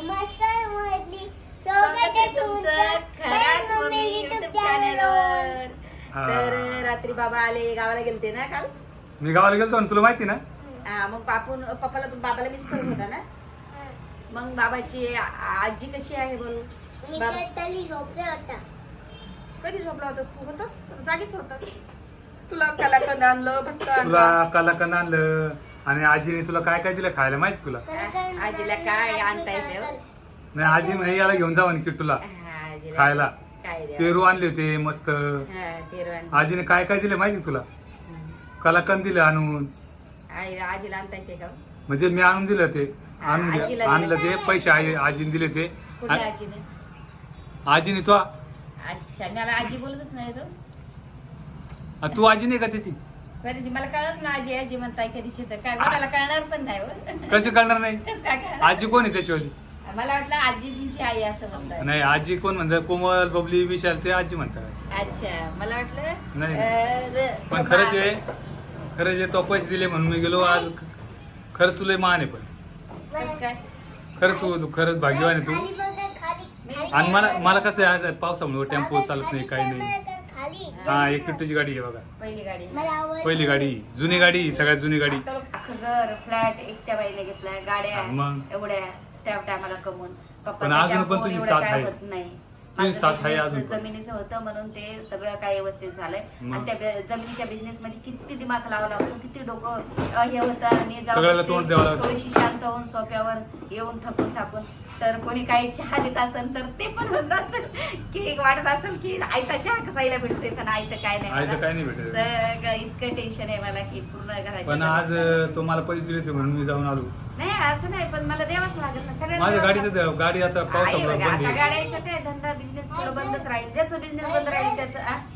नमस्कार मैत्री स्वागत आहे तुमचं मम्मी युट्यूब चॅनलवर हा. तर रात्री बाबा आले गावाला गेलते ना काल? मी गावाला गेलतो ना तुला माहिती ना? हा मग बापून पप्पाला बाबाला मिस करत होता ना? मग बाबाची आ- आजी कशी आहे बोल? मी बाब- तली झोपला होता. कधी झोपला होतास तू? होतास? जागीच होतास. तुला कलाकंद आणलं आणलं तुला कलाकंद आणलं. आणि आजीने तुला काय काय दिलं खायला माहिती तुला आ- आजीला काय आणता येते हो? नाही आजी म्हणे याला घेऊन जावं ना किट्टूला हा, आजीला खायला. काय? पेरू आणले होते मस्त हा. आजीने काय काय दिलं माहिती तुला हम्म. कलाकंद दिलं आणून आईला आजीला आणता येते का हो? म्हणजे मी आणून दिलं ते आणून दे- आजीला आणलं दिलं. ते पैसे आई आजीने दिले ते कुठल्या आजीने आजीने तो अच्छा मला आजी बोलतच नाही तो आ, तू आजी नाही का त्याची बरं जी, मला कळत ना आजी आजी म्हणताय कधीची तर काय मला कळणार पण नाही हो. कशी कळणार नाही? कसं काय कळणार? आजी कोण आहे त्याच्यावाली? मला वाटलं आजी तुमची आई असं म्हणताय. नाही आजी कोण म्हणतात कोमल बबली विशाल ते आजी म्हणतात. अच्छा मला वाटलं नाही. अं, र- पण खरंच आहे खरंच आहे तो पैसे दिले म्हणून मी गेलो. आज खरंच तुला मान आहे पण. कसं काय? खरं तू तू खरंच भाग्यवान आहे तू. आणि मला मला कसं आहे आज पावसामुळे टेम्पो चालत नाही काही नाही. हा एक किट्टूची गाडी आहे बघा पहिली गाडी. पहिली गाडी जुनी गाडी सगळ्यात जुनी गाडी आता लोक घर फ्लॅट एकट्या बाईला घेतलाय गाड्या मग? एवढ्या त्या टायमाला कमवून पण अजून पण तुझी साथ आहे. होत नाही तुझी माझं साथ आहे business अजून पण. जमिनीचं होतं म्हणून ते सगळं काय व्यवस्थित झालंय मग? आणि त्या बे- जमिनीच्या बिझनेस मध्ये किती दिमाग लावा लागतो किती डोकं अ, हे होतं आणि जाऊन सगळ्याला बसते, तोंड द्यावं लागतं. थोडीशी शांत होऊन सोप्यावर येऊन थकून थाकून तर कोणी काही चहा देत असेल तर ते पण म्हणत असेल की वाटत असेल की आयता चहा कसायला भेटते पण आयतं काय आयतं. काय नाही भेटत. सगळं इतकं टेन्शन आहे मला की पूर्ण घराची पण आज अं, तो मला पैसे दिले होते म्हणून मी जाऊन आलो नाही असं नाही पण मला द्यावाच लागेल ना सगळ्यांना माझ्या गाडीचं गाडी आता पावसामुळे बंद आता आहे गाड्याचं काय धंदा बिझनेस थोडं बंदच राहील ज्याचं बिझनेस बंद राहील त्याचं.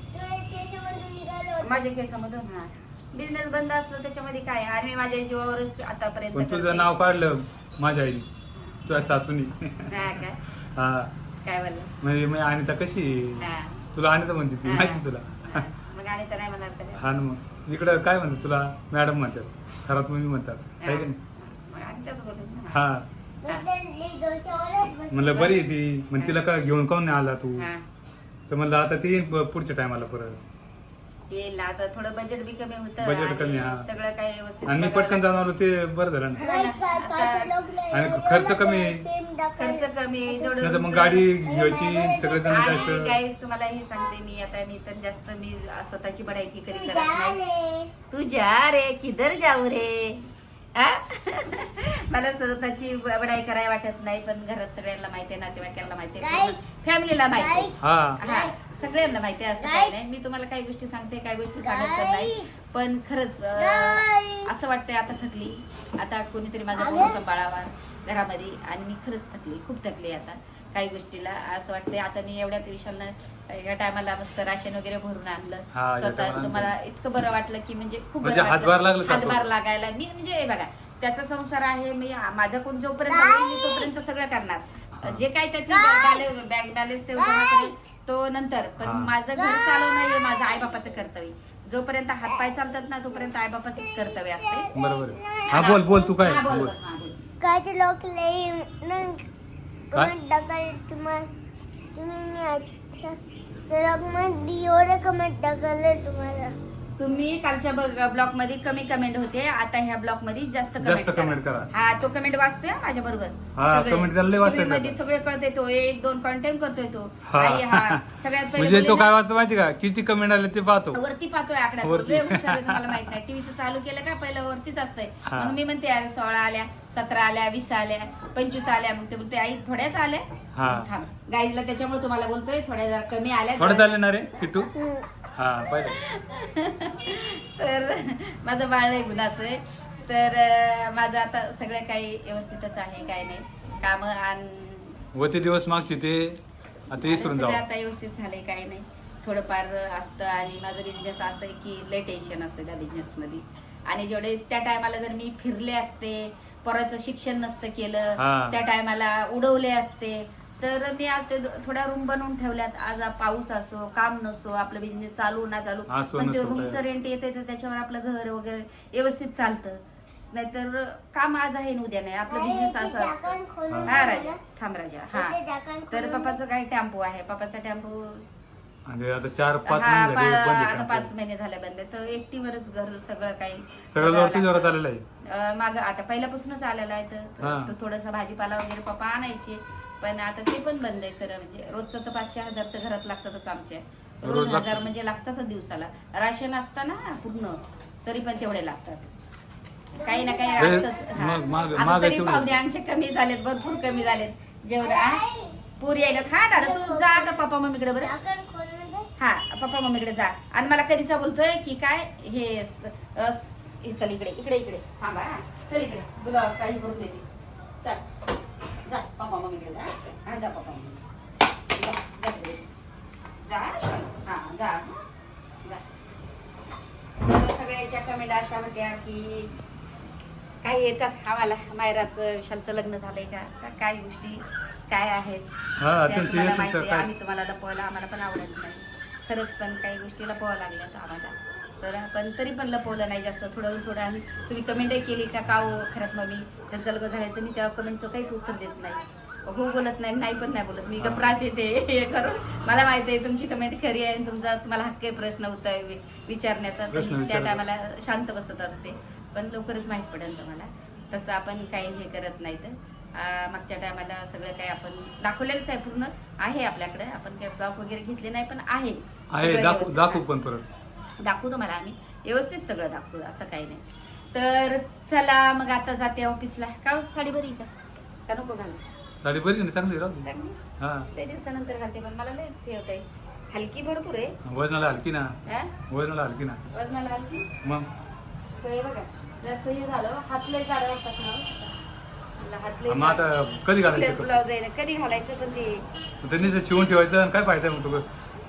माझ्या केसामधून हा बिझनेस बंद असलं त्याच्यामध्ये काय आणि माझ्या जीवावरच आतापर्यंत तुझं. नाव काढलं माझ्या आईने तुझ्या सासूनी हा काय काय बोललं म्हणजे मी अनिता कशी आहे? हा. तुला अनिता म्हणते ती हा. माहिती तुला हा. मग आणि तर नाही म्हणणार तर काय? हा ना मग इकडं काय म्हणतात तुला मॅडम म्हणतात घरात मम्मी म्हणतात आहे की नाही मग आणि त्याच बोलत ना. हा. म्हणलं बरी आहे ती मग तिला का घेऊन काऊन नाही आला तू हा. तर म्हणलं आता ती येईन प- पुढच्या टायमाला परत येईल ना आता थोडं बजेट बी कमी होतं Budget आणि कमी, हा. सगळं काय व्यवस्थित आणि मी पटकन जाऊन आलो ते बरं झालं ना आणि खर्च कमी. खर्च कमी नाही तर मग गाडी घ्यायची सगळेजण आणि जायचं तुम्हाला हे सांगते मी आता मी तर जास्त मी स्वतःची बढायकी कधी करत नाही. तू जा रे किधर जाऊ रे? मला स्वतःची बढाई करायला वाटत नाही पण घरात सगळ्यांना माहिती आहे नातेवाईकांना माहिती आहे. फॅमिलीला माहिती. हा हा सगळ्यांना माहिती आहे असं. काही नाही मी तुम्हाला काही गोष्टी सांगते काही गोष्टी सांगत पण नाही. पण खरंच. असं वाटतंय आता थकली आता कोणीतरी माझा. फोन सांभाळावा घरामध्ये आणि मी खरंच थकली खूप थकली आता काही गोष्टीला. असं वाटतंय आता मी एवढ्यात विशालनं या टायमाला मस्त राशन वगैरे भरून आणलं. हा, या स्वतः टायमाला मला इतकं बरं वाटलं की म्हणजे खूप म्हणजे बरं हातभार. लागलं लागायला. मी म्हणजे हे बघा त्याचा संसार आहे मी माझा कोण जोपर्यंत मी तोपर्यंत सगळं करणार. जे काय त्याची बॅलन्स बँक बॅलन्स ते जमा करेल, तो नंतर. पण हा. माझं घर चालवणं हे माझं आई बापाचं कर्तव्य. जोपर्यंत हातपाय चालतात ना तोपर्यंत आई बापाचंच कर्तव्य असते बरोबर आहे. हा बोल बोल तू काय? हा, बोल, बोल. बोल, हा, बोल. कालच्या लोकला न- काय? कमेंट तुम्हाला तुम्ही अच्छा एवढे कमेंट तुम्हाला. तुम्ही कालच्या ब्लॉगमध्ये कमी कमेंट होते. आता ह्या ब्लॉगमध्ये जास्त जास्त comment comment करा. हा तो कमेंट वाचतोय माझ्या बरोबर हा, comment त्याला लय वाचता मध्ये. सगळे कळतोय तो. एक दोन कंटेंट करतोय तो. हा. आई, हा. सगळ्यात पहिले म्हणजे तो बोलले काय ना, वाचतो माहिती का? किती कमेंट आले ते पाहतो. वरती पाहतोय आकड्यात. वरती. लय हुशार आहे तुम्हाला माहीत नाही. टीव्हीचं चालू केलं का? पहिलं वरतीच असतंय. हा. मग मी म्हणते अरे सोळा आल्या. सतरा आल्या वीस आल्या पंचवीस आल्या मग ते बोलते आई थोड्याच आल्या. हा. थांब. गाईला त्याच्यामुळे तुम्हाला बोलतोय थोड्या जरा कमी आल्या थोडं जरा- चालले ना रे किट्टू? हा पाहिजे तर माझं बाळ आहे गुणाचं आहे. तर अं, माझं आता सगळं काही व्यवस्थितच आहे काय नाही. काम आणि. होते दिवस मागचे ते आता विसरून सगळं जाऊ. आता व्यवस्थित झालंय काही नाही. थोडंफार असतं आणि माझं बिझनेस असं आहे की लय टेन्शन असतं त्या बिझनेसमध्ये आणि जेवढे त्या टायमाला जर मी फिरले असते पोराचं शिक्षण नसतं केलं हा. त्या टायमाला उडवले असते. तर मी आज ते थोड्या रूम बनवून ठेवल्यात. आज पाऊस असो काम नसो आपलं बिझनेस चालू ना चालू. असो पण ते नसो रूमचं काय. रेंट येते तर त्याच्यावर आपलं घर वगैरे व्यवस्थित चालतं. नाहीतर काम आज आहे आणि उद्या नाही. आपलं बिझनेस असं असतं. हा. राजा थांब राजा. हा. तर पप्पाचं काही टेम्पो आहे. पप्पाचा टेम्पो म्हणजे आता चार पाच हा महिने पा- झाले बंद आहे आता. पाच महिने झाले बंद आहे. तर एकटीवरच घर सगळं काही सगळं वरती जोरात. आलेलं आहे अं, मागं आता पहिल्यापासूनच आलेला आहे तर- हा. तर थोडंसं भाजीपाला वगैरे पप्पा आणायचे पण आता ते पण बंद आहे सर म्हणजे रोजचं तर पाचशे हजार तर घरात लागतातच आमच्या रोज रोज लागतात. हजार म्हणजे लागतातच दिवसाला राशन असताना पूर्ण तरी पण तेवढे लागतात काही ना काही हे, असतंच हा. मग माग- आता मागायची तरी एवढी. पाहुणे आमचे कमी झालेत भरपूर कमी झालेत जेवण आ? पुरी यायला हा दादा तू जा आता पप्पा मम्मीकडे बरं. हा पप्पा मम्मीकडे जा. आणि मला कधीचा बोलतोय की काय? हे हे चल इकडे इकडे इकडे. थांबा हा. चल इकडे. तुला काही करून देते. चल. जा पप्पा मम्मीकडे जा हा. जा पप्पा मम्मी जा हा जा. जा. सगळ्याच्या कमेंट अशा होत्या की काही येतात आम्हाला मायराचं विशालचं लग्न झालंय का? काय गोष्टी? काय आहेत? हा काय? आम्ही तुम्हाला लपवायला आम्हाला पण आवडत नाही. खरंच पण काही गोष्टी लपवावं लागल्यात आम्हाला. तर पण तरी पण लपवलं नाही जास्त. थोडं थोडं आम्ही तुम्ही कमेंटही केली का का हो खरंच मग मी त्यांचं लग्न झालं तर मी त्या कमेंटचं काहीच उत्तर देत नाही. हो बोलत नाही नाही पण नाही बोलत. मी. गपरात येते हे करून. मला माहिती आहे तुमची कमेंट खरी आहे आणि तुमचा तुम्हाला हक्क प्रश्न उत्तर वि- विचारण्याचा. तर त्या. टायमाला शांत बसत असते. पण लवकरच माहीत पडेल तुम्हाला. तसं आपण काही हे करत नाही तर. मागच्या टायमाला सगळं काही आपण दाखवलेलंच आहे पूर्ण. आहे आपल्याकडे. आपण काही ब्लॉग वगैरे घेतले नाही पण आहे. आहे दाखवू. पण परत. दाखवू तुम्हाला आम्ही. व्यवस्थित सगळं दाखवू असं काही नाही. तर चला मग आता जाते ऑफिसला. का हो, साडी बरी का? का नको घालू? साडी बरी ना? चांगली राहू हा. लय दिवसानंतर घालते पण मला लयच हे होत आहे हलकी भरपूर आहे. वजनाला हलकी ना. हा? वजनाला हलकी ना. वजनाला हलकी? मग? हे बघा जसं हे झालं हातले जाडं वाटतात ना मग आता कधी घालायचं आहे ना कधी घालायचं पण ते? त्यांनी शिवून ठेवायचं आणि काय फायदा आहे मग तो?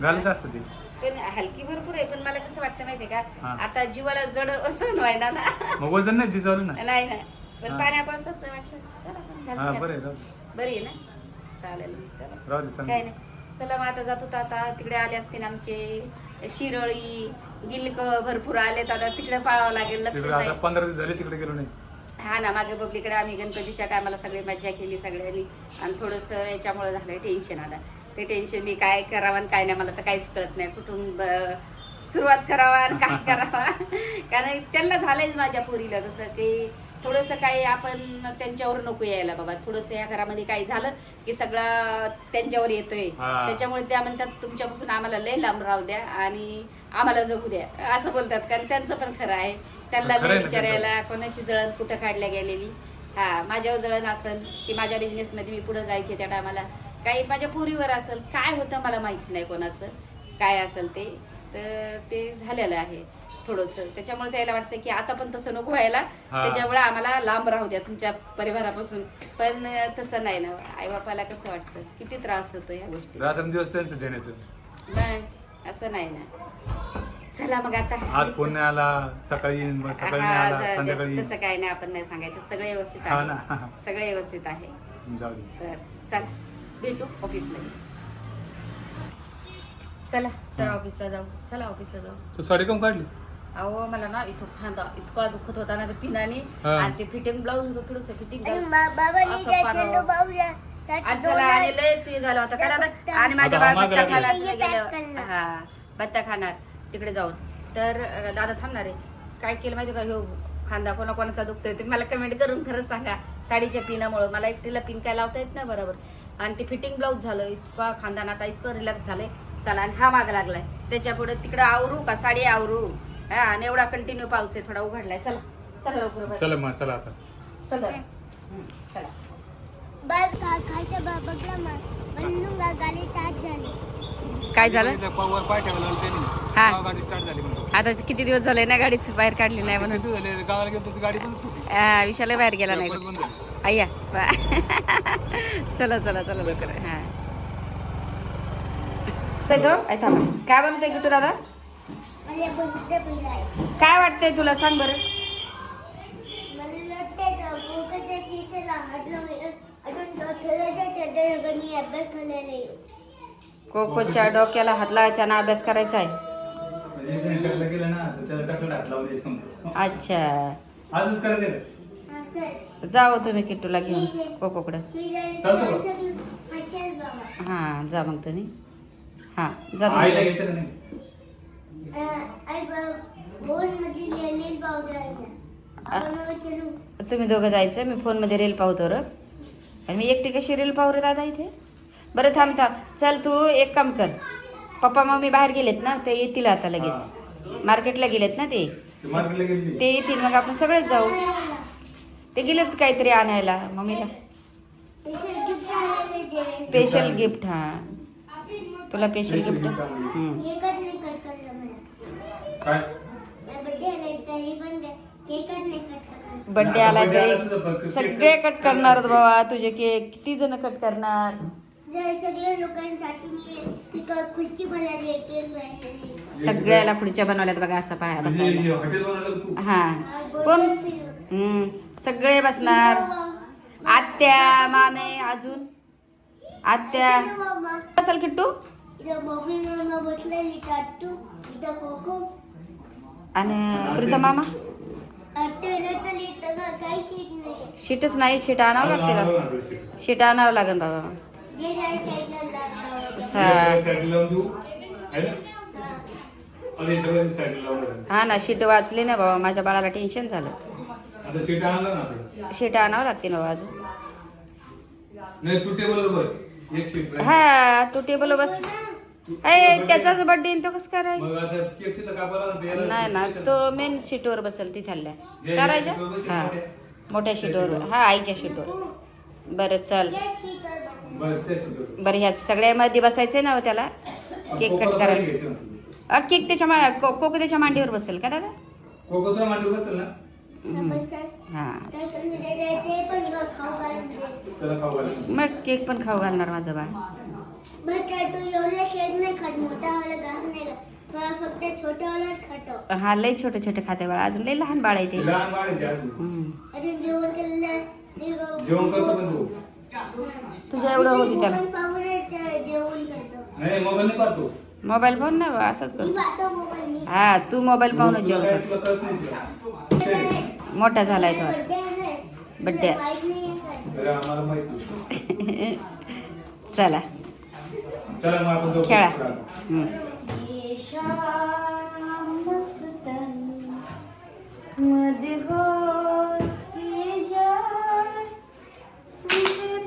घालायचं असतं ते. पण हलकी भरपूर आहे पण मला कसं वाटतं माहितीये का? हा. आता जीवाला जड असं व्हायला ना. मग वजन नाही दिसावलं ना? नाही नाही. पण हा. पाण्यापासूनच वाटलं. चला आपण हा. बरं आहे दे. बरी आहे ना? चालेल चला. राहू दे काय चांगली नाही. चला मग आता जातो तर आता तिकडे आले असतील आमचे शिरळी गिलक भरपूर आलेत. आता तिकडे पाहावं लागेल लक्ष तिकडे आता नाही. पंधरा दिवस झाले तिकडे गेलो नाही. हा ना मागे बबलीकडे आम्ही गणपतीच्या टायमाला सगळी मज्जा केली सगळ्यांनी. आणि थोडंसं याच्यामुळे झालंय टेन्शन आलं ते टेन्शन मी काय करावं आणि काय नाही मला तर काहीच कळत नाही. कुठून सुरुवात करावा आणि काय करावा? कारण त्यांना झालंयच माझ्या पुरीला तसं की थोडंसं काही आपण त्यांच्यावर नको यायला बाबा. थोडंसं या घरामध्ये काही झालं की सगळं त्यांच्यावर येतोय. त्याच्यामुळे त्या म्हणतात तुमच्यापासून आम्हाला लय लांब राहू द्या आणि आम्हाला जगू द्या. असं बोलतात. कारण त्यांचं पण खरं आहे. त्यांना लय विचारायला कोणाची जळण कुठं काढल्या गेलेली? हा माझ्यावर जळण असेल की माझ्या बिझनेसमध्ये मी पुढे जायचे त्या टायमाला काही माझ्या पुरीवर असेल काय होतं मला माहीत नाही कोणाचं काय असेल ते. तर ते झालेलं आहे थोडस. त्याच्यामुळे त्याला वाटतं की आता पण तसं नको व्हायला. त्याच्यामुळे आम्हाला लांब राहू द्या तुमच्या परिवारापासून. पण तसं नाही ना आई बापाला कसं वाटतं? किती त्रास होतो या गोष्टी रात्रंदिवस त्यांचं देण्यात नाही असं नाही ना. चला मग आता. आज फोन नाही आला सकाळी येईन, मग सकाळी नाही हा, आला जाऊ दे. संध्याकाळी येईन. तसं काय नाही आपण नाही सांगायचं. सगळे व्यवस्थित हा आहे. ना. सगळे व्यवस्थित आहे. जाऊ दे. तर चला. भेटू ऑफिसमध्ये चला तर ऑफिसला जाऊ. चला ऑफिसला जाऊ. तू साडी कम काढली? अहो मला ना इथं खांदा इतका दुखत होता ना ते पिनाने. हा. आणि ते फिटिंग ब्लाऊज होतं थोडस फिटिंग आणि बाबांनी असं चला आणि लयच हे झालं होतं. कारण आणि माझ्या आता बाळ मागं बत्ता लागला. खाणार हे तिकडे गेलं. हा बत्ता खाणार. तिकडे जाऊन. तर अं, दादा थांबणार आहे. काय केलं माहिती का? ह्यो खांदा कोणा कोणाचा दुखतोय ते मला कमेंट करून खरंच सांगा. साडीच्या पिनामुळे. मला एकटीला पिन काय लावता येत नाही बरोबर. आणि ते फिटिंग ब्लाऊज झालं इतका खांदा आता इतकं रिलॅक्स झालंय. चला आणि हा माग लागलाय. त्याच्या पुढे तिकडे आवरू का? साडी आवरू. हा आणि एवढा कंटिन्यू पाऊस आहे थोडा उघडलाय. चला चला लवकर. चला मग चला आता. चला. चला. काय झालं? हा. गाडी स्टार्ट झाली म्हणून. आता किती दिवस झाले ना गाडीच बाहेर काढली नाही म्हणून? किती झाले? गावाला गेलो ती गाडी पण सुटली. आ, विशाला बाहेर गेला नाही. परत बंद झाली. अय्या चला चला चला लवकर. हा. काय तो ऐ थांबा. काय बनवतोय किटू दादा? मला बसते पहिला काय वाटतंय तुला? सांग बरं. मला कोकणच्या अजून त्याच्या अभ्यास करायला कोकोच्या डोक्याला हात लावायचा ना अभ्यास करायचा आहे. इंटरव्ह्यूला गेलं ना तर त्याला टाकलं हात लावून द्यायचं समजा. अच्छा. आजच करायचं का? जाओ तुम्ही किट्टूला घेऊन. कोकोकडं चालतो का? चल बाबा. हां जा मग तुम्ही. हां जा आईला घ्यायचं का नाही? तुम्ही दोघं जायचं मी फोनमध्ये रील पाहतो र आणि मी एकटी कशी रील पाहू रे दादा इथे? बरं थांब थांब. चल तू एक काम कर. पप्पा मम्मी बाहेर गेलेत ना ते येतील आता लगेच. मार्केटला गेलेत ना ते. ते मार्केटला गेली ते येतील मग आपण सगळेच जाऊ. ते गेलेत काहीतरी आणायला मम्मीला. स्पेशल गिफ्ट हा. तुला स्पेशल गिफ्ट बर्थडे आला तरी सगळे कट करणार बाबा तुझे केक किती जण कट करणार? सगळ्या लोकांसाठी मी एक खुर्ची बनवली आहे केक बनवली सगळ्याला खुर्च्या बनवल्यात बघा असं पाया म्हणजे बसायला हॉटेल बनवलं तू हा. कोण? हम्म. सगळे बसणार. आत्या मामे अजून? आत्या. किट्टू? इथं मामा बसलेली टाटू इथं कोको. आणि प्रीता मामा? ट्रेलर तर इथं का- काही शीट नाही. शीटच नाही शीट आणावं लागते ना शीट आणावं लागेल बाबा. हा. हा ना शीट वाचली ना बाबा. माझ्या बाळाला टेन्शन झालं. आता सीट आणलं ना आपलं शीट आणावं लागते ना बाबा अजून. नाही तू टेबलवर बस. एक सीट राहील. हा तू टेबल बस. ए त्याचाच बर्थडे तो कसं कराय मग आता केक तिथं कापायला लागतं, याला नाही ना. तो मेन शीटवर बसेल तिथल्या. करायच्या हा. मोठ्या. शीटवर हा आईच्या शीटवर बरं चल. बरं, ह्या सगळ्यामध्ये बसायचंय ना हो त्याला? केक कोको कट करायला. केक त्याच्या मा को- कोको त्याच्या मांडीवर बसेल का दादा? कोको तुझ्या मांडीवर बसेल ना. हा. मग केक पण खाऊ घालणार माझं बाळ. हा लय छोटे छोटे खाते बाळ. अजून लय लहान बाळ आहे ते. जेवण करतो तुझ्या एवढं होती त्याला. मोबाईल पाहूनच ते जेवण करतो नाही मोबाईल नाही पाहतो. मोबाईल पाहून ना बा, असंच करतो. हा तू मोबाईल पाहूनच जेवण करतो तुला. मोठा झालाय तो. बर्थडे आहे Birthday. तुला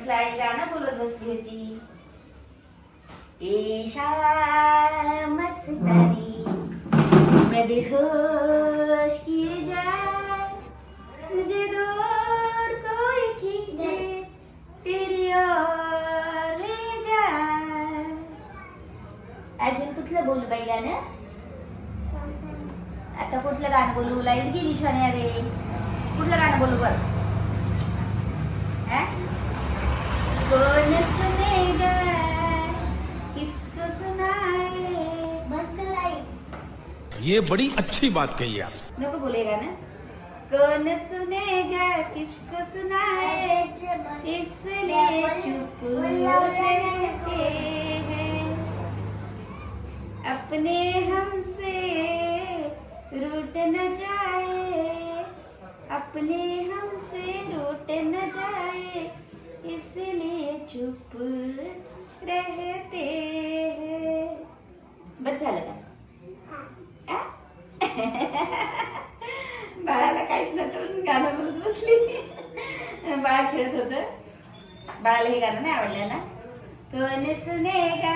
म्हटलं आई गाणं बोलत बसली होती ईशा मस्तानी मदहोश किए जाए। मुझे दूर कोई खींचे तेरी ओर ले जाए। अजून कुठलं बोलू बाई गाणं आता कुठलं गाणं बोलू? लाइट गेली शोन्या रे कुठलं गाणं बोलू बघ हैं? कौन सुनेगा किसको सुनाए ये बड़ी अच्छी बात कही आप। नको बोलेगा ना, कौन सुनेगा, किसको सुनाए इसलिए चुप रहते हैं? अपने हमसे होत बाळाला हे गाणं नाही आवडलं ना? कोण सुनेगा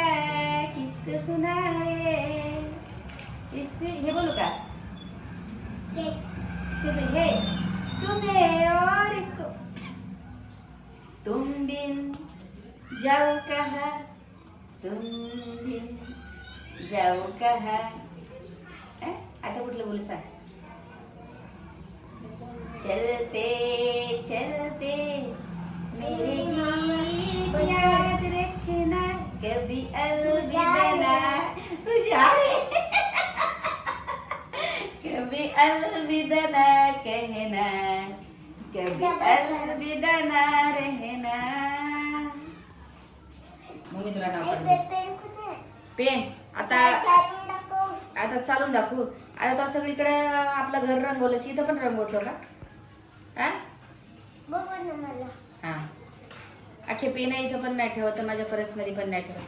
किसको सुनाए इससे हे कभी अलविदा ना तू जा रे. कभी अलविदा ना कहना. कभी अलविदा ना रहना. मम्मी तुला नाव पडलं पेन आता काढून. आता चालून दाखवू. आता तो सगळीकडे आपलं घर रंगवलं इथं पण रंगवतो का. हा अख्खे पेन इथं पण नाही ठेवत माझ्या पर्समध्ये पण नाही ठेवत.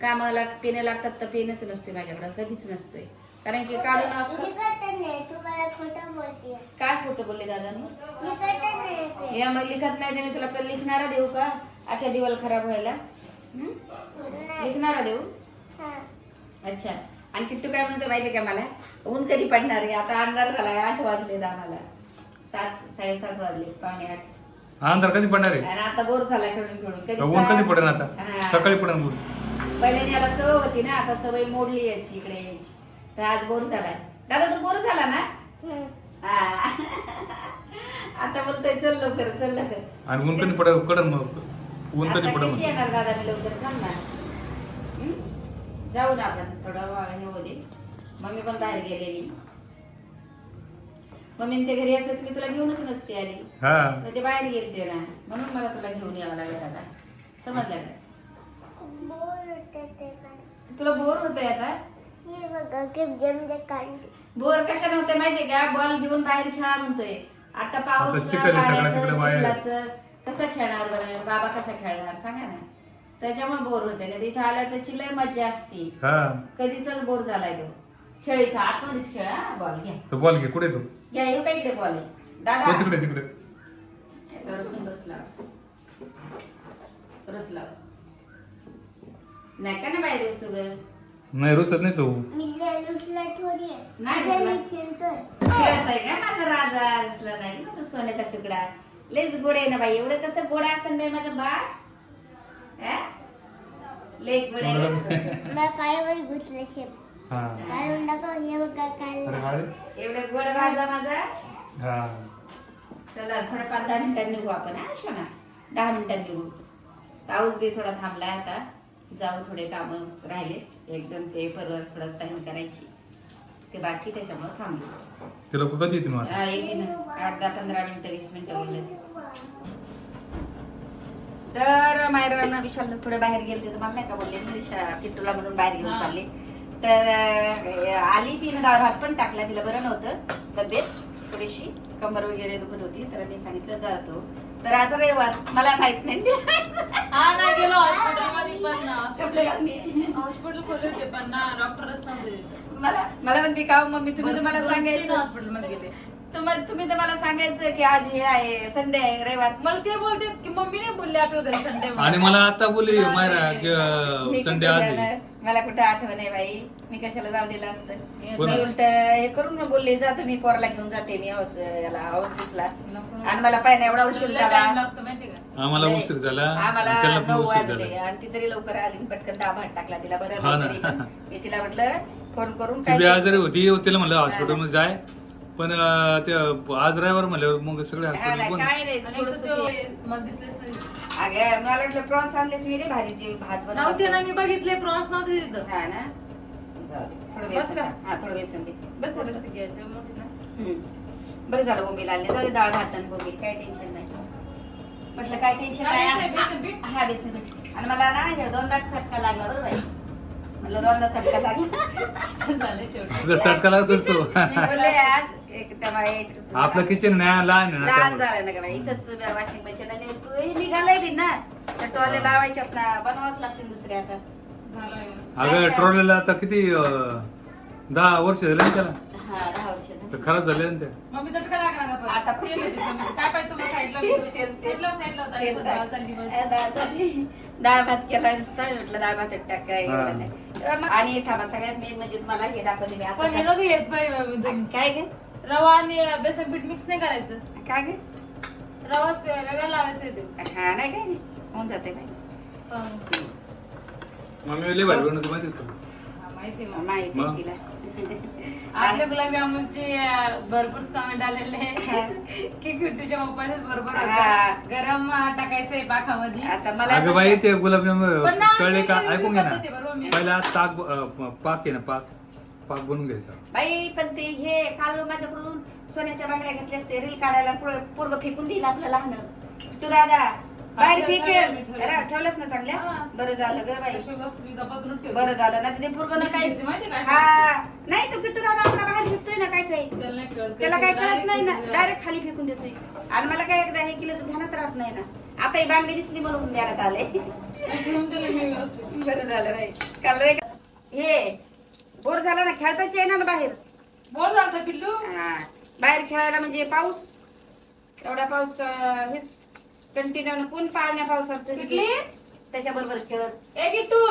कामाला पेन लागतात तर पेनच नसते माझ्याकडे कधीच नसतोय. कारण की काढून खोटं काय फोटो बोलले दादानी? लिखत नाही ते. या मग लिखत नाही मी तुला कल लिखणारा देऊ का? अख्या दिवाल खराब व्हायला. लिखणारा देऊ. अच्छा. आणि किट्टू काय म्हणतो माहिती का मला? ऊन कधी पडणार आहे? आता अंधार झालाय आठ वाजले आम्हाला. सात साडेसात वाजले पावणे आठ. अंधार कधी पडणार आहे? आणि आता बोर झाला खेळून खेळून कधी ऊन कधी पडेल आता? हा. सकाळी पडेल ऊन पहिले याला सवय होती ना आता सवय मोडली याची इकडे यायची. तर आज बोर झालाय. दादा तू बोर झाला ना. हा. आता बोलतोय चल लवकर चल लवकर. आणि ऊन कधी पडेल? कडन मग. ऊन कधी आता पडेल कशी? येणार दादा? मी लवकर थांब ना हं? जाऊ ना आपण थोडं वा- हे दे. मम्मी पण बाहेर गेलेली. मम्मी ते घरी असत मी तुला घेऊनच नसते आली. हा. तर ते बाहेर गेलते ना. म्हणून मला तुला घेऊन यावं लागलं आता. समजलं का. तुला बोर होतंय आता? हे बोर कशा नव्हते माहितीये का? बॉल घेऊन बाहेर खेळा म्हणतोय. आता पाऊस. चिखलाचं. कसं खेळणार बरं? बाबा कसा खेळणार? सांगा ना. त्याच्यामुळे बोर होते ना इथं आलं त्याची लय मज्जा असते. हा. कधीच बोर झालाय तो? खेळ इथं आतमध्येच खेळा बॉल घ्या. तो बॉल घे. कुठे तो? घ्या येऊ का इकडे बॉल तो दादा तिकडे? तिकडे रुसून बसला. रुसला. नाही का ना बाहेर रुसू ग? नाही रुसत नाही तो. मी लुटला थोडी. आहे. नाही माझा रुसला. मी खेळतोय खेळत आहे का माझा राजा? रुसला नाही माझा सोन्याचा तुकडा. लयच गोड आहे ना बाई. एवढं कसं गोड असेल बाई माझं बाळ? हा? लय गोड आहे ना कसं? मला पायावर घुसलं शेप हा. काढून दाखव हे बघा अरे काढलं हा रे. एवढं गोड राजा माझा. हा. चला थोडं पाच दहा मिनिटांनी निघू आपण हा शोना? दहा मिनिटांनी निघू. पाऊस बी थोडा थांबलाय आता. जाऊ थोडे काम राहिले. एकदम पेपरवर थोडं साईन करायची. ते बाकी त्याच्यामुळे थांबलो. ते लोक कधी येतील मग हा, येते ना आठ दहा पंधरा मिनिटं वीस मिनिटं बोलले तर मायरांना विशाल थोडं बाहेर गेले तुम्हाला नाही का बोलले? मी विशा किट्टूला म्हणून बाहेर घेऊन चालले. तर आली तिने डाळ भात पण टाकला तिला बरं नव्हतं तब्येत थोडीशी कंबर वगैरे दुखत होती तर मी सांगितलं जातो तर आज रविवार मला माहीत नाही हा गेलो हॉस्पिटल पण शोभले का मी? हॉस्पिटल खोले होते पण ना डॉक्टरच नव्हते. मला मला म्हणते का मम्मी तुम्ही तीन सांगायचं हॉस्पिटलमध्ये गेले तुम्हाला तुम्ही तर मला सांगायचं की आज हे आहे संडे आहे रविवार मला ते बोलते की मम्मी नाही बोलली आपल्या घरी संडे आणि मला आता बोलली मायरा संडे आज? मला कुठं आठवण आहे बाई? मी कशाला जाऊ दिलं असतं? कोण? मी उलट हे करून ना बोलले जातो मी पोरला घेऊन जाते मी हाऊस याला ऑफिसला. आणि मला पाहिजे एवढा उशीर झाला. आम्हाला लय. उशीर झाला. आम्हाला आणि त्याला पण नऊ उशीर वाजले. झाला. आणि ती तरी लवकर आली आणि पटकन दहा भात टाकला तिला. बरं हा. तरी मी तिला म्हटलं फोन करून ती बी काय आजारी होती तिला म्हणलं हॉस्पिटलमध्ये जाय. पण अं, ते आज रविवार म्हणल्यावर मग सगळे हा हॉस्पिटल बंद काय नाही थोडंसं ते मला दिसलेच नाही. अगं मला वाटलं प्रॉन्स आणलेस मी रे भारीची भात नव्हते ना बनवते मी बघितले प्रॉन्स नव्हते तिथं. हा ना? जाऊ दे. थोडं बस बेसन का? हा थोडं बेसन दे. बस झालं मोठी ना. हम्म. बरं झालं बोंबील आणले. जाऊ दे डाळ भात आणि बोंबील. काय टेन्शन नाही. म्हटलं काय टेन्शन काय नाही घ्यायचंय, बेसन पीठ? हा बेसन पीठ. आणि मला ना हे दोनदा चटका लागला बरं बाई. म्हणलं दोनदा चटका लागला. झालं शेवटी चटका लागतोच तो. मी बोलले आज आपलं किचन नाही लहान आहे ना लहान त्यामुळे झालं ना का बाई इथंच वॉशिंग मशीन आणि तू हे निघालंय बी ना त्या टॉले लावायच्यात ना बनवावंच लागतील दुसरे आता. अगं ट्रॉलीला आता किती अं, दहा वर्ष झाले ना त्याला हा दहा वर्ष झाली. तर खराब झाले ना ते मम्मी चटका लागला का पण? आता तेल आहे त्याच्यामध्ये. काय पाहिजे तुला साईडला तेल, तेल, तेल. साईडला साईडला होता. तेल डाळ टाक. चालली बस. अ, डाळ चालली. डाळ भात केला नुसता म्हटलं डाळ भात टाक काय हा. एवढं नाही. तेव्हा मग- आणि थांबा सगळ्यात मेन म्हणजे तुम्हाला हे दाखवते मी पण हे आता नव्हतं हेच पाहिजे काय गे रवा आणि बेसन पीठ मिक्स नाही करायचं. काय गे? रवा वेगळा लावायचा. हा नाही काय नाही. होऊन जाते बाई हा, मम्मी लय भारी बनवते माहिती का तुला? माहिती आहे मला. माहिती मग? आहे तिला. आपल्या गुलाबजामुनचे भरपूर कमेंट आलेले आहे की किट्टूच्या पप्पानेच बरोबर हा. होतं. गरम अं, टाकायचंय पाखामध्ये आता मला अगं बाई ते गुलाबजाम पण ना, तळले का? ऐकून घे पद्धती बरोबर ना मी- पहिला ताक अं, पाक आहे ना पाक. पाक बनवून घ्यायचा. बाई पण ते हे काल माझ्याकडून सोन्याच्या बांगड्या घेतल्या असते रील काढायला पूर्व फेकून दिला आपलं लहान. तू दादा बाहेर ठेवलं, फेकेल ठेवलं. ठेवलंस ना चांगल्या. बरं झालं ग बाई. अशी वस्तू मी जपातून ठेवते. बरं झालं. ना ते पूर्ण ना काय किती माहिती का? हा. नाही तो किट्टू दादा आपला बाहेर फेकतोय ना काय काय त्याला नाही कळत. त्याला काय कळत नाही ना. डायरेक्ट खाली फेकून देतोय. आणि मला काय एकदा हे केलं तर ध्यानात राहत नाही ना. आता ही बांगडी दिसली म्हणून ध्यानात आले. ठेवून दिलं मी व्यवस्थित. बरं झालं बाई. काल रे हे बोर झाला ना खेळताच आहे ना बाहेर. बोल झालं होतं पिल्लू? हा. बाहेर खेळायला म्हणजे पाऊस. एवढा पाऊस क- हेच. कंटिन्यू कोण पाळण्या पावसात? त्याच्या बरोबर खेळत. ए किट्टू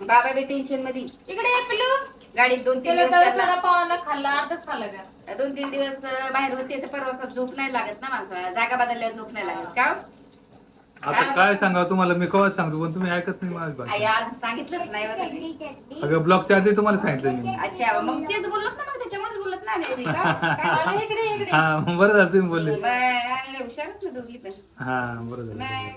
बाबा बी टेन्शनमध्ये इकडे ये पिल्लू. गाडीत दोन तीन त्याला दिवस तवा चालला. थोडा पावाला खाल्ला अर्धच खाल्ला का दोन तीन दिवस अं, बाहेर होते तर परवा झोप नाही लागत ना माणसाला जागा बदलल्यावर झोप नाही लागत. का हो? आता काय सांगा तुम्हाला? मी कवाच सांगतो पण तुम्ही ऐकत नाही माझी आई भाषा आज सांगितलंच नाही होतं अगं ब्लॉगच्या आधी तुम्हाला सांगितलं मी. अच्छा मग तेच बोलत ना मग त्याच्यामध्ये बोलत ना आम्ही का? काय? आले इकडे इकडे? हा बरं झालं तुम्ही बोलले. बरं, आम्ही हुशारच ना दोघी पण. हा बरं झालं नाही.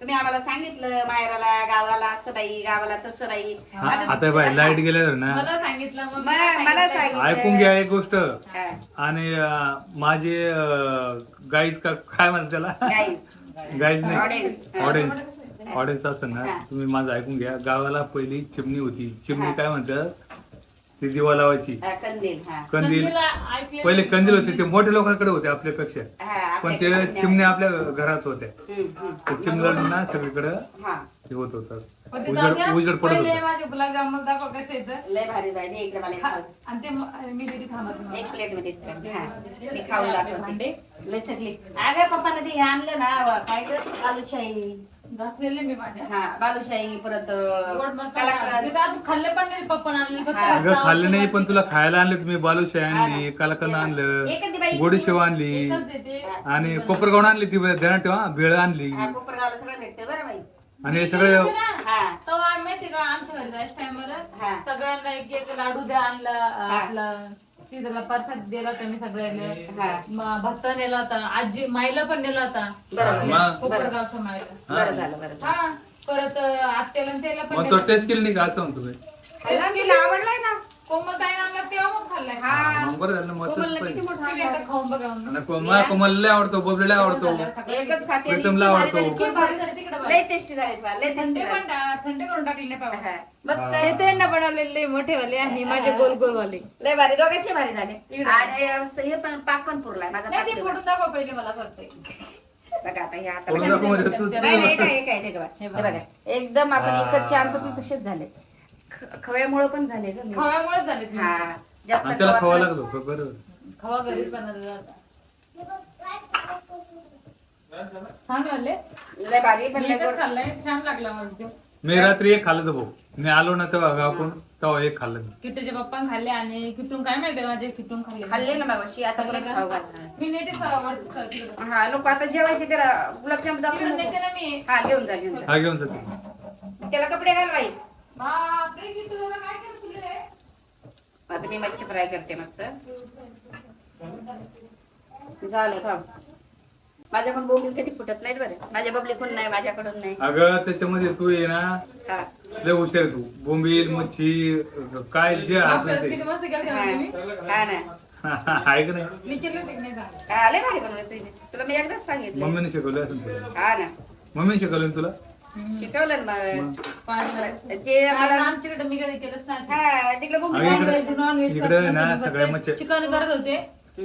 तुम्ही आम्हाला सांगितलं मायराला गावाला असं बाई गावाला तसं बाई. हा, आता बाय लाइट गेल्यावर ना. मला सांगितलं मग मला- मला सांगितलं. ऐकून घ्या एक गोष्ट. हा, आणि अं, माझे गाईज का काय म्हणतात त्याला. गाईज नाही. ऑडियन्स ऑडियन्स असं ना हा. तुम्ही माझं ऐकून घ्या. गावाला पहिली चिमणी होती. चिमणी हा. काय म्हणतात ती दिवा लावायची कंदील हा. पहिले. कंदील होते ते मोठ्या लोकांकडे होते आपल्यापेक्षा हा, पण ते चिमण्या आपल्या घरात होत्या. ते ना सगळीकडे हा होत होतं. पण ते जाऊ उजड द्या. उजड पडत पहिले होत माझे गुलाबजामुन दाखव कसं लय भारी भारी इकडे मला एक खा-. आणि ते म- मी तिथे थांबत नाही. एक प्लेटमध्ये हा मी खाऊन भांडे. दाखवते लय थकली अगं पप्पानं ते आणलं ना काय कर बालुशाही घासलेले मी माझ्या हा बालुशाही परत गोड अं, मसाला. कलाकंद. मी तर अजून खाल्ले पण नाही पप्पा आणले फक्त हा. भात अगं खाल्लं नाही पण तुला खायला आणले तुम्ही बालुशाही आणली हा. कालाकंद बाई- आणलं गोडीशेव आणली एकच देते. आणि कोपरगावून आणली ती ध्यानात ठेवा भेळ आणली हा, कोपरगावला सगळं भेटतं बरं बाई आणि हे सगळे हा तेव्हा आम्ही माहिती का आमच्या घरी जायच्या हा. सगळ्यांना एक एक लाडू द्या आणला आपलं. तिथला प्रसाद दिला होता मी हा. सगळ्यांना भत्त नेला होता. आजी माईला पण नेला होता. बरोबर. मग? कोपरगावच्या माईला. बरं झालं बरं झालं. हा. परत अं, आत्याला आणि त्याला पण मग तो. टेस्ट केली नाही का? असं म्हणतो मी आवडलाय ना? कोमलताईनं आणला तेव्हा मग खाल्लाय. हा. मग बरं झालं मग तसंच कोमलला किती पाहिजे. मोठा तुम्ही एकदा खाऊन बघा म्हणून. आणि कोमल कोमलला लय आवडतो बबलीला आवडतो. एकच खाते आणि प्रीतमला इतकी भारी आवडतो. झाली, खूप खूप भारी भारी झाली. तिकडे लय टेस्टी झाले बा, लय थंडे टेस्टी पण टा- थंडे करून टाकले नाही पावा मस्त. हा. त्यांना बनवलेले मोठे वाले आणि माझे गोल गोल वाले लय भारी दोघांचे भारी झाले. आणि मस्त हे पण पाक पण पुरलाय माझा नाही पाक ते तेवढा. फोडून दाखव पहिले मला करते. बघा आता हे आता फोडून बघा. दाखव म्हणजे तू- नाही, बघा. हे बघा. एकदम आपण एकच आणतो ते तसेच झाले खव्यामुळे पण झाले ग मी. खव्यामुळे झाले ते. हा जास्त आणि त्याला खवा खावा लागतो बरोबर खवा घरीच बनवला जाता. छान झाले लय भारी पण मी लय एकच गोड. खाल्लंय छान लागला मला ते मी रात्री एक खाल्लं होतं भाऊ मी आलो ना तेव्हा गावाकडून तेव्हा एक खाल्लं मी किट्टूचे पप्पा खाल्ले आणि किटून काय माहिती माझे किटून खाल्ले खाल्ले ना मागाशी आता परत खाऊ घालणार. मी नेते तिकडं. हा नको आता जेवायचे त्याला गुलाबजाम दाखवू तिकडं नको. नेते ना मी हा घेऊन जा घेऊन जा हा घेऊन जाते त्याला कपडे घाल बाई बापरे काय करत? आता मी मच्छी फ्राय करते मस्त. झालं थांब. माझ्याकडून बोंबील कधी फुटत नाहीत बरं. माझ्या बबलीकडून नाही माझ्याकडून नाही. अगं त्याच्यामध्ये तू ये ना हा. लय हुशार तू. बोंबील मच्छी काय जे मस्त केलं हा तुम्ही? हा ना. ते आहे का नाही? मी केलं होतं की नाही सांग हा, लय भारी बनवलं तुझे तुला मी एकदाच सांगितलं मम्मीने शिकवलं असेल तुला. हा ना. मम्मीने शिकवलं ना तुला? शिकवलं ना मग. मग. पार्सल. जे आणि मला आमच्याकडे मी कधी केलंच नाही हा तिकडे बोंबील अगं इकडे- ना सगळ्या मच्छी- चिकन करत होते.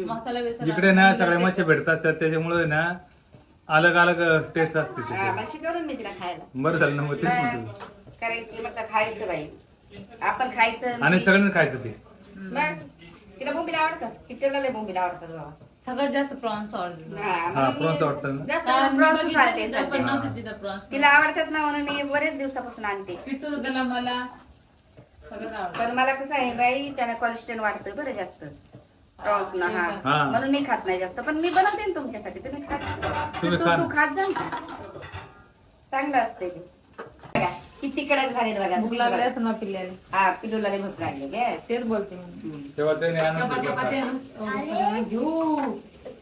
मसाला बेसन इकडे ना सगळ्या मच्छी भेटतात असतात त्याच्यामुळे ना अलग अलग टेस्ट असते हा त्याचे मला शिकवलं ना मी तिला खायला. बरं झालं ना मग तेच म्हणतो. कारण की म्हटलं खायचं बाई. आपण खायचं आणि सगळ्यांना खायचं ते. मग? तिला बोंबील आवडतं? कितीला लय बोंबील आवडतं बाबा सगळ्यात जास्त प्रॉन्स हा, म्हणून प्रॉन्स मी आवडतं ना. जास्त तिला आवडतात ना म्हणून मी बरेच दिवसापासून आणते. किट्टू त्याला मला सगळं आवडतं. पण मला कसं आहे बाई त्याला कोलेस्ट्रॉल वाढतं बरं जास्त. प्रॉन्स ना हा. हा. म्हणून मी खात नाही जास्त. पण मी बनवते ना तुमच्यासाठी तुम्ही खात तुम्ही तू खा. तू खात जा. चांगलं असते ते. किती कडक झाले बघा भूक लागली असं ना पिल्ल्याला. हा पिलूला लय भूक लागली गे. तेच बोलते मी. तेव्हा त्याने घेऊ.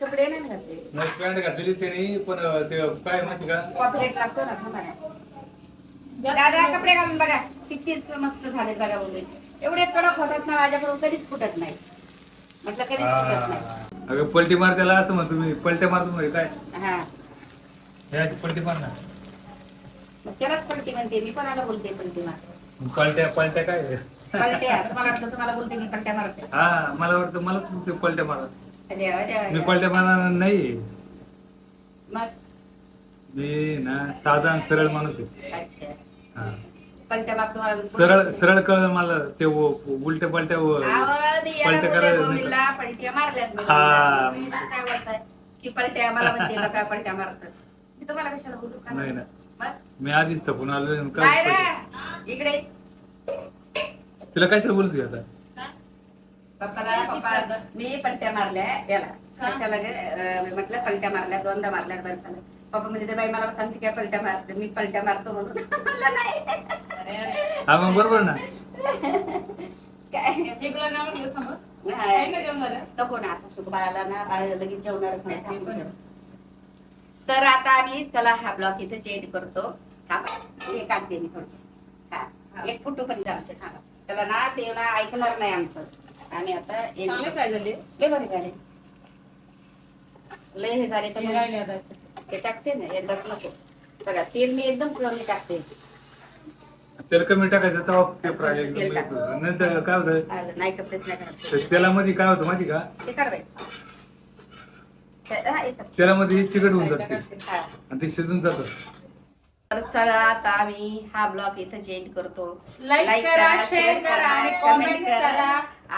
कपडे नाही घातले. नाही पॅन्ट घातलेली त्याने पण ते काय माहिती का? कॉपरेट लागतो ना तुम्हाला दादा कपडे घालून बघा कितीच मस्त झाले बघा मुली एवढे कडक होतात ना माझ्याकडून कधीच फुटत नाही. म्हटलं कधीच फुटत नाही. अगं पलटी मार त्याला असं म्हणतो मी पलट्या मारतो म्हणजे काय? हा. हे अशी पलटी मार ना मग त्यालाच पलटी म्हणते मी कोणाला बोलते पलटी मार? पलट्या पलट्या काय? पलट्या तुम्हाला वाटतं तुम्हाला बोलते मी पलट्या मारते. हा मला वाटतं मला पलट्या मारा देवा देवा मी देवा. पलट्या मारणार नाही. मग? मी ना साधा आणि सरळ माणूस आहे. अच्छा. हा. पलट्या मार तुम्हाला सरळ सरळ कळ मला ते उलट्या पलट्या व- आवाज याला पलट्या बोलले करायला पलट्या मारल्यात म्हणून. हा. तुम्ही काय बोलताय. की पलट्या मला म्हणते का काय पलट्या मारतात. मी तुम्हाला कशाला बोलू? का नाही. ना. मी आधीच थपून आलो काय काय रे. इकडे. तिला कशाला बोलते आता? पप्पाला पप्पा मी पलट्या मारल्या याला. कशाला ग? मी म्हटलं पलट्या मारल्या दोनदा मारल्या बरं झालं. पप्पा म्हणजे ते बाई मला सांगते काय पलट्या मारते मी पलट्या मारतो म्हणून. म्हणलं नाही. हा मग बरोबर ना? काय? गुलाबजामुन घेऊ समोर नाही. काय का जेवण झालं नको ना आता सुख बाळाला ना बाळ लगेच जेवणारच नाही. तर आता आम्ही चला हा ब्लॉग इथे चेंज करतो. थांबा हे काढते मी थोडीशी. हा एक फोटो पण आमचे थांबा. त्याला ना ते ना ऐकणार नाही आमचं. आम्ही आता लय बरे झाले. लय हे झाले तर ते टाकते ना एकदाच नको. बघा तेल मी एकदम कमी टाकते. तेल कमी टाकायचं तेव्हा ते फ्राय एकदम येतं. नंतर काय होतं? नाही कपडेच नाही करत ते तेलामध्ये काय होतं माहिती का? ते काढवायचं हा. तेलामध्ये चिकट होऊन जाते. हा. आणि ते शिजून जातं. तर चला आता आम्ही हा ब्लॉग इथं चेंज करतो. Like Like करा, share करा आणि comments करा.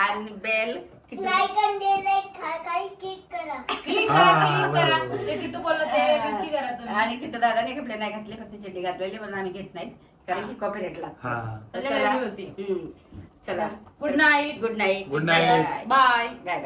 आणि बेल लाईक आणि लाईक क्लिक करा. क्लिक हा, करा क्लिक करा. बरोबर. ते किट्टू बोलत ते नक्की करा तुम्ही. आणि किट्टू दादाने कपडे नाही घातले फक्त चड्डी घातलेली म्हणून आम्ही घेत नाही कारण की कॉपीराईट लागतो हा तर लय चला. गर्दी होती. हम्म. चला. Good night good night Good night. Bye bye bye